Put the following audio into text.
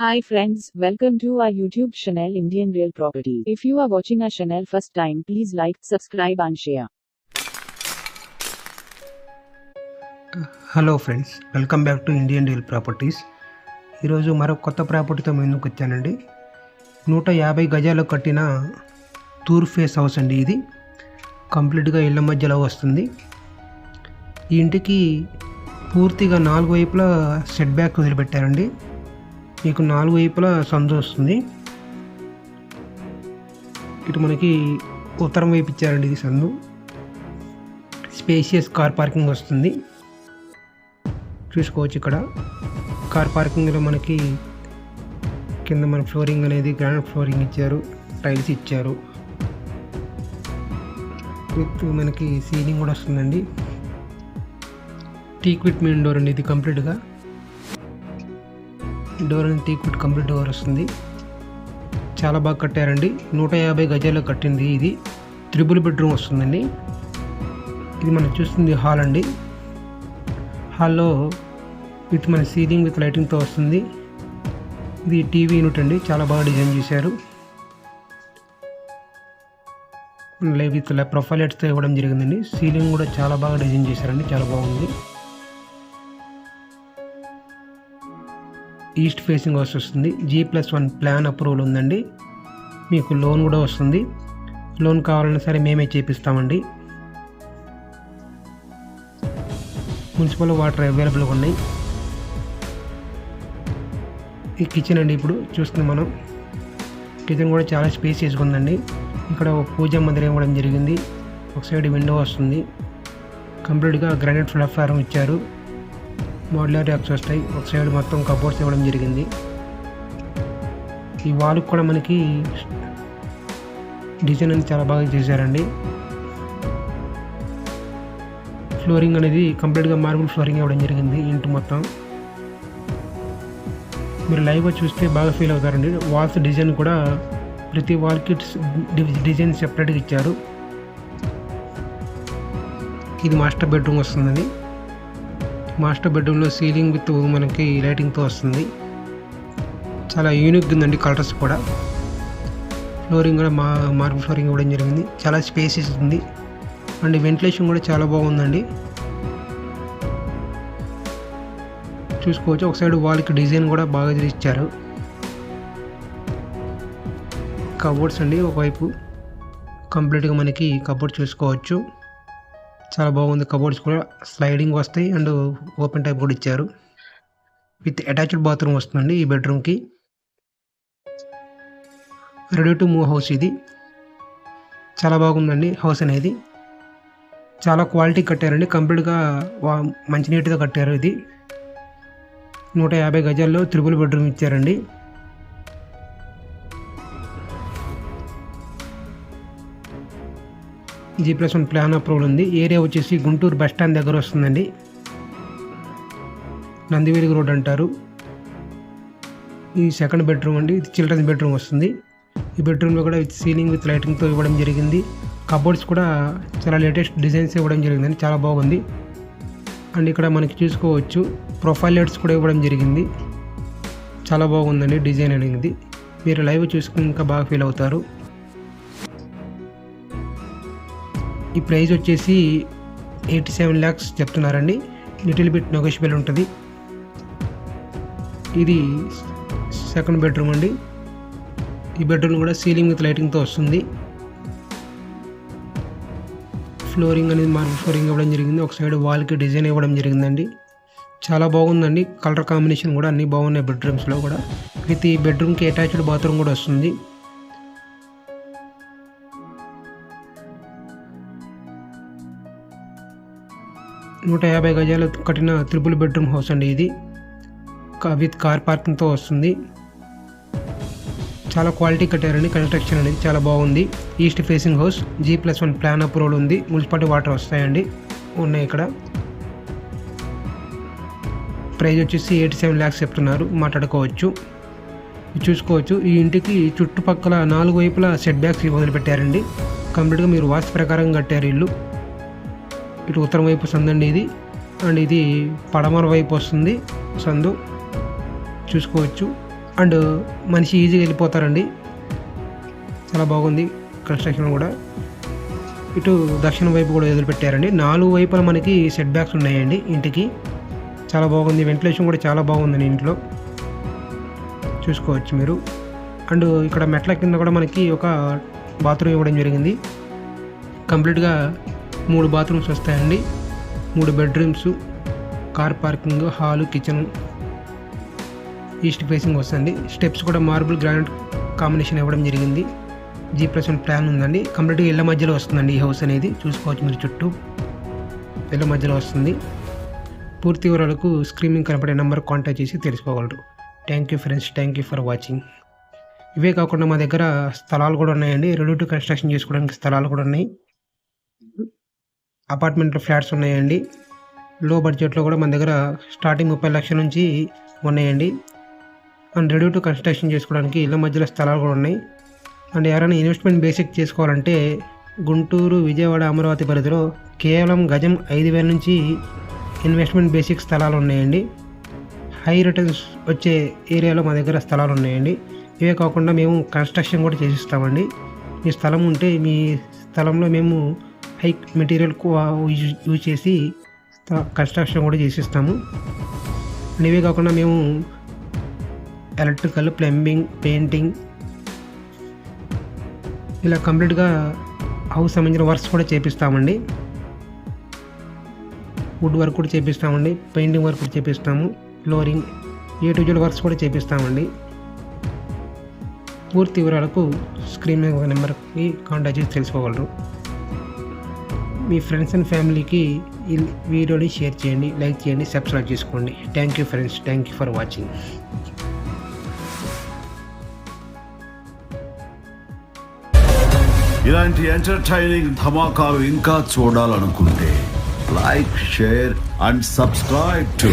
Hi friends, welcome to our YouTube channel Indian Real Property. If you are watching our channel first time, please like, subscribe and share. Hello friends welcome back to Indian real properties ఈరోజు మరో కొత్త ప్రాపర్టీతో ముందుకు వచ్చానండి. నూట యాభై గజాలు కట్టిన tour face house అండి ఇది. కంప్లీట్గా ఇళ్ళ మధ్యలో వస్తుంది. ఈ ఇంటికి పూర్తిగా నాలుగు వైపులా సెట్ బ్యాక్ వదిలిపెట్టారండి. మీకు నాలుగు వైపులా సందు వస్తుంది. ఇటు మనకి ఉత్తరం వైపు ఇచ్చారండి ఇది సందు. స్పేషియస్ కార్ పార్కింగ్ వస్తుంది. చూసుకోవచ్చు ఇక్కడ. కార్ పార్కింగ్లో మనకి కింద మన ఫ్లోరింగ్ అనేది గ్రానైట్ ఫ్లోరింగ్ ఇచ్చారు. టైల్స్ ఇచ్చారు. విత్ మనకి సీలింగ్ కూడా వస్తుందండి. టీక్విట్ మెయిన్ డోర్ అండి ఇది కంప్లీట్గా. Door and teak wood complete door వస్తుంది. చాలా బాగా కట్టారండి. నూట యాభై గజాల్లో కట్టింది ఇది. త్రిబుల్ బెడ్రూమ్ వస్తుందండి. ఇది మనం చూస్తుంది హాల్ అండి. హాల్లో విత్ మన సీలింగ్ విత్ లైటింగ్తో వస్తుంది. ఇది టీవీ యూనిట్ అండి. చాలా బాగా డిజైన్ చేశారు. విత్ ప్రొఫైల్ లైట్స్తో ఇవ్వడం జరిగిందండి. సీలింగ్ కూడా చాలా బాగా డిజైన్ చేశారండి. చాలా బాగుంది. ఈస్ట్ ఫేసింగ్ హౌస్ వస్తుంది. G plus one plan approval ఉందండి. మీకు లోన్ కూడా వస్తుంది. లోన్ కావాలన్నా సరే మేమే చేపిస్తామండి. మున్సిపల్ వాటర్ అవైలబుల్గా ఉన్నాయి. ఈ కిచెన్ అండి ఇప్పుడు చూస్తున్నాం మనం. కిచెన్ కూడా చాలా స్పేసియస్గా ఉందండి. ఇక్కడ ఒక పూజా మందిరం ఇవ్వడం జరిగింది. ఒక సైడ్ విండో వస్తుంది. కంప్లీట్గా గ్రానైట్ ప్లాట్ఫారం ఇచ్చారు. మోడ్యులర్ ర్యాక్స్ వస్తాయి ఒక సైడ్ మొత్తం కబోర్డ్స్ ఇవ్వడం జరిగింది. ఈ వాల్కి కూడా మనకి డిజైన్ అనేది చాలా బాగా చేశారండి. ఫ్లోరింగ్ అనేది కంప్లీట్గా మార్బుల్ ఫ్లోరింగ్ ఇవ్వడం జరిగింది ఇంటి మొత్తం. మీరు లైవ్గా చూస్తే బాగా ఫీల్ అవుతారండి. వాల్స్ డిజైన్ కూడా ప్రతి వాల్కి డిజైన్ సెపరేట్గా ఇచ్చారు. ఇది మాస్టర్ బెడ్రూమ్ వస్తుందండి. మాస్టర్ బెడ్రూమ్లో సీలింగ్ విత్ మనకి లైటింగ్తో వస్తుంది. చాలా యూనిక్ ఉందండి కలర్స్ కూడా. ఫ్లోరింగ్ కూడా మా మార్బుల్ ఫ్లోరింగ్ ఇవ్వడం జరిగింది. చాలా స్పేసెస్ ఉంది. అండ్ వెంటిలేషన్ కూడా చాలా బాగుందండి. చూసుకోవచ్చు. ఒక సైడ్ వాల్కి డిజైన్ కూడా బాగా ఇచ్చారు కబోర్డ్స్ అండి ఒకవైపు. కంప్లీట్గా మనకి కబోర్డ్ చూసుకోవచ్చు. చాలా బాగుంది కబోర్డ్స్ కూడా. స్లైడింగ్ వస్తాయి అండ్ ఓపెన్ టైప్ కూడా ఇచ్చారు. విత్ అటాచ్డ్ బాత్రూమ్ వస్తుందండి ఈ బెడ్రూమ్కి రెడీ టు మూవ్ హౌస్ ఇది. చాలా బాగుందండి హౌస్ అనేది. చాలా క్వాలిటీ కట్టారండి. కంప్లీట్గా వా మంచి నీట్గా కట్టారు ఇది. నూట యాభై గజాల్లో త్రిబుల్ బెడ్రూమ్ ఇచ్చారండి. G plus one plan approval ఉంది. ఏరియా వచ్చేసి గుంటూరు బస్ స్టాండ్ దగ్గర వస్తుందండి. నందివేలిగి రోడ్ అంటారు. ఈ సెకండ్ బెడ్రూమ్ అండి. ఇది చిల్డ్రన్స్ బెడ్రూమ్ వస్తుంది. ఈ బెడ్రూమ్లో కూడా విత్ సీలింగ్ విత్ లైటింగ్తో ఇవ్వడం జరిగింది. కబోర్డ్స్ కూడా చాలా లేటెస్ట్ డిజైన్స్ ఇవ్వడం జరిగిందండి. చాలా బాగుంది. అండ్ ఇక్కడ మనకి చూసుకోవచ్చు ప్రొఫైల్ లైట్స్ కూడా ఇవ్వడం జరిగింది. చాలా బాగుందండి డిజైన్ అనేది. మీరు లైవ్ చూసుకుని ఇంకా బాగా ఫీల్ అవుతారు. ఈ ప్రైస్ వచ్చేసి ఎయిటీ సెవెన్ ల్యాక్స్ చెప్తున్నారండి. లిటిల్ బిట్ నెగోషియబుల్ ఉంటుంది. ఇది సెకండ్ బెడ్రూమ్ అండి. ఈ బెడ్రూమ్ కూడా సీలింగ్ విత్ లైటింగ్తో వస్తుంది. ఫ్లోరింగ్ అనేది మార్బుల్ ఫ్లోరింగ్ ఇవ్వడం జరిగింది. ఒక సైడ్ వాల్కి డిజైన్ ఇవ్వడం జరిగిందండి. చాలా బాగుందండి. కలర్ కాంబినేషన్ కూడా అన్నీ బాగున్నాయి బెడ్రూమ్స్లో కూడా. విత్ ఈ బెడ్రూమ్కి అటాచ్డ్ బాత్రూమ్ కూడా వస్తుంది. నూట యాభై గజాలు కట్టిన త్రిపుల్ బెడ్రూమ్ హౌస్ అండి ఇది. విత్ కార్ పార్కింగ్తో వస్తుంది. చాలా క్వాలిటీ కట్టారండి కన్స్ట్రక్షన్ అనేది చాలా బాగుంది. East facing house G plus one plan approval ఉంది. మున్సిపాలిటీ వాటర్ వస్తాయండి. ఉన్నాయి ఇక్కడ. ప్రైజ్ వచ్చేసి ఎయిటీ సెవెన్ ల్యాక్స్ చెప్తున్నారు. మాట్లాడుకోవచ్చు. చూసుకోవచ్చు. ఈ ఇంటికి చుట్టుపక్కల నాలుగు వైపులా సెట్ బ్యాక్స్ వదిలిపెట్టారండి. కంప్లీట్గా మీరు వాస్తు ప్రకారం కట్టారు ఇల్లు. ఇటు ఉత్తరం వైపు సందండి ఇది. అండ్ ఇది పడమర వైపు వస్తుంది సందు. చూసుకోవచ్చు. అండ్ మనిషి ఈజీగా వెళ్ళిపోతారండి. చాలా బాగుంది కన్స్ట్రక్షన్ కూడా. ఇటు దక్షిణ వైపు కూడా వదిలిపెట్టారండి. నాలుగు వైపుల మనకి సెట్ బ్యాక్స్ ఉన్నాయండి ఇంటికి. చాలా బాగుంది. వెంటిలేషన్ కూడా చాలా బాగుందండి ఇంట్లో. చూసుకోవచ్చు మీరు. అండ్ ఇక్కడ మెట్ల కింద కూడా మనకి ఒక బాత్రూమ్ ఇవ్వడం జరిగింది. కంప్లీట్గా మూడు బాత్రూమ్స్ వస్తాయండి. మూడు bedrooms car parking hall kitchen. East facing వస్తుంది. స్టెప్స్ కూడా మార్బుల్ గ్రానైట్ కాంబినేషన్ ఇవ్వడం జరిగింది. జీ ప్లస్ వన్ ప్లాన్ ఉందండి. కంప్లీట్గా ఇళ్ళ మధ్యలో వస్తుందండి ఈ హౌస్ అనేది. చూసుకోవచ్చు మీరు చుట్టూ. ఇళ్ళ మధ్యలో వస్తుంది. పూర్తి వివరాలకు స్క్రీనింగ్ కనపడే నెంబర్ కాంటాక్ట్ చేసి తెలుసుకోగలరు. Thank you friends. Thank you for watching. ఇవే కాకుండా మా దగ్గర స్థలాలు కూడా ఉన్నాయండి. రెడీ టు కన్స్ట్రక్షన్ చేసుకోవడానికి స్థలాలు కూడా ఉన్నాయి. అపార్ట్మెంట్లో ఫ్లాట్స్ ఉన్నాయండి. లో బడ్జెట్లో కూడా మన దగ్గర స్టార్టింగ్ ముప్పై లక్షల నుంచి ఉన్నాయండి. అండ్ రెడీ టు కన్స్ట్రక్షన్ చేసుకోవడానికి ఇళ్ళ మధ్యలో స్థలాలు కూడా ఉన్నాయి. అండ్ ఎవరైనా ఇన్వెస్ట్మెంట్ బేసిక్ చేసుకోవాలంటే గుంటూరు విజయవాడ అమరావతి పరిధిలో కేవలం గజం ఐదు వేల నుంచి ఇన్వెస్ట్మెంట్ బేసిక్ స్థలాలు ఉన్నాయండి. హై రిటర్న్స్ వచ్చే ఏరియాలో మా దగ్గర స్థలాలు ఉన్నాయండి. ఇవే కాకుండా మేము కన్స్ట్రక్షన్ కూడా చేసిస్తామండి. మీ స్థలం ఉంటే మీ స్థలంలో మేము హై మెటీరియల్ యూజ్ యూజ్ చేసి కన్స్ట్రక్షన్ కూడా చేసిస్తాము. అండ్ ఇవే కాకుండా మేము ఎలక్ట్రికల్ ప్లంబింగ్ పెయింటింగ్ ఇలా కంప్లీట్గా హౌస్ సంబంధించిన వర్క్స్ కూడా చేపిస్తామండి. వుడ్ వర్క్ కూడా చేపిస్తామండి. పెయింటింగ్ వర్క్ కూడా చేపిస్తాము. ఫ్లోరింగ్ ఏ టు వర్క్స్ కూడా చేపిస్తామండి. పూర్తి వివరాలకు స్క్రీన్ మీద నెంబర్కి కాంటాక్ట్ చేసి తెలుసుకోగలరు. మీ ఫ్రెండ్స్ అండ్ ఫ్యామిలీకి ఈ వీడియోని షేర్ చేయండి లైక్ చేయండి సబ్స్క్రైబ్ చేసుకోండి. Thank you friends thank you for watching ఇలాంటి ఎంటర్టైనింగ్ ధమాకాలు ఇంకా చూడాలనుకుంటే like share and subscribe to